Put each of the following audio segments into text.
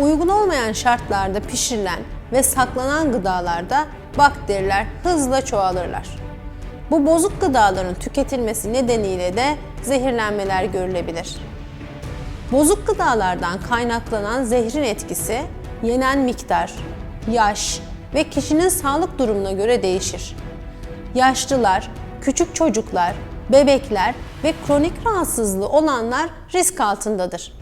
Uygun olmayan şartlarda pişirilen ve saklanan gıdalarda bakteriler hızla çoğalırlar. Bu bozuk gıdaların tüketilmesi nedeniyle de zehirlenmeler görülebilir. Bozuk gıdalardan kaynaklanan zehrin etkisi yenen miktar, yaş ve kişinin sağlık durumuna göre değişir. Yaşlılar, küçük çocuklar, bebekler ve kronik rahatsızlığı olanlar risk altındadır.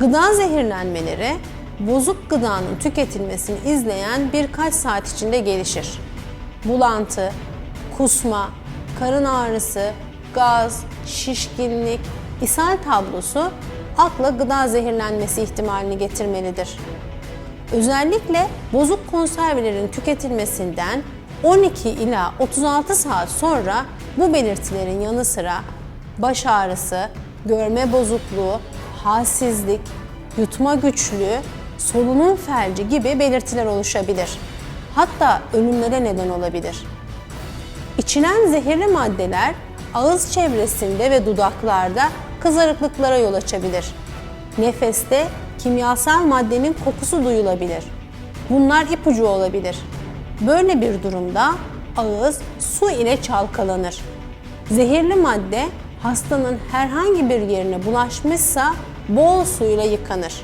Gıda zehirlenmeleri bozuk gıdanın tüketilmesini izleyen birkaç saat içinde gelişir. Bulantı, kusma, karın ağrısı, gaz, şişkinlik, ishal tablosu akla gıda zehirlenmesi ihtimalini getirmelidir. Özellikle bozuk konservelerin tüketilmesinden 12 ila 36 saat sonra bu belirtilerin yanı sıra baş ağrısı, görme bozukluğu, halsizlik, yutma güçlüğü, solunum felci gibi belirtiler oluşabilir. Hatta ölümlere neden olabilir. İçilen zehirli maddeler ağız çevresinde ve dudaklarda kızarıklıklara yol açabilir. Nefeste kimyasal maddenin kokusu duyulabilir. Bunlar ipucu olabilir. Böyle bir durumda ağız su ile çalkalanır. Zehirli madde hastanın herhangi bir yerine bulaşmışsa bol suyla yıkanır.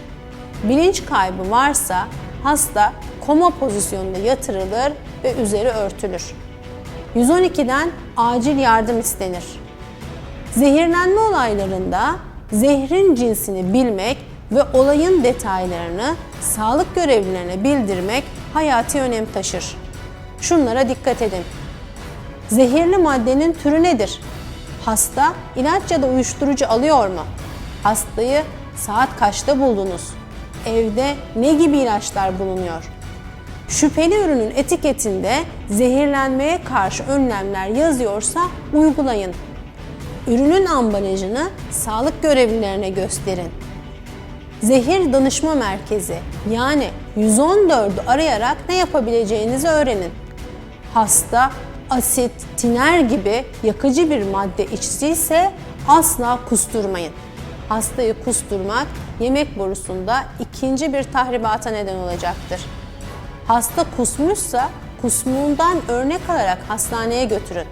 Bilinç kaybı varsa hasta koma pozisyonunda yatırılır ve üzeri örtülür. 112'den acil yardım istenir. Zehirlenme olaylarında zehrin cinsini bilmek ve olayın detaylarını sağlık görevlilerine bildirmek hayati önem taşır. Şunlara dikkat edin. Zehirli maddenin türü nedir? Hasta ilaç ya da uyuşturucu alıyor mu? Hastayı saat kaçta buldunuz? Evde ne gibi ilaçlar bulunuyor? Şüpheli ürünün etiketinde zehirlenmeye karşı önlemler yazıyorsa uygulayın. Ürünün ambalajını sağlık görevlilerine gösterin. Zehir Danışma Merkezi yani 114'ü arayarak ne yapabileceğinizi öğrenin. Hasta asit, tiner gibi yakıcı bir madde içtiyse asla kusturmayın. Hastayı kusturmak yemek borusunda ikinci bir tahribata neden olacaktır. Hasta kusmuşsa kusmuğundan örnek alarak hastaneye götürün.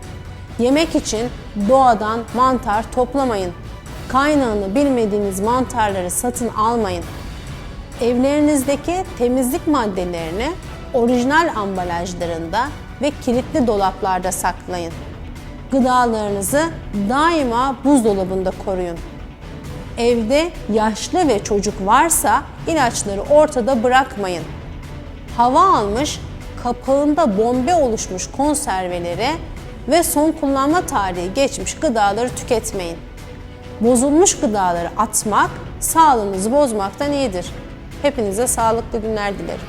Yemek için doğadan mantar toplamayın. Kaynağını bilmediğiniz mantarları satın almayın. Evlerinizdeki temizlik maddelerini orijinal ambalajlarında ve kilitli dolaplarda saklayın. Gıdalarınızı daima buzdolabında koruyun. Evde yaşlı ve çocuk varsa ilaçları ortada bırakmayın. Hava almış, kapağında bombe oluşmuş konserveleri ve son kullanma tarihi geçmiş gıdaları tüketmeyin. Bozulmuş gıdaları atmak sağlığınızı bozmaktan iyidir. Hepinize sağlıklı günler dilerim.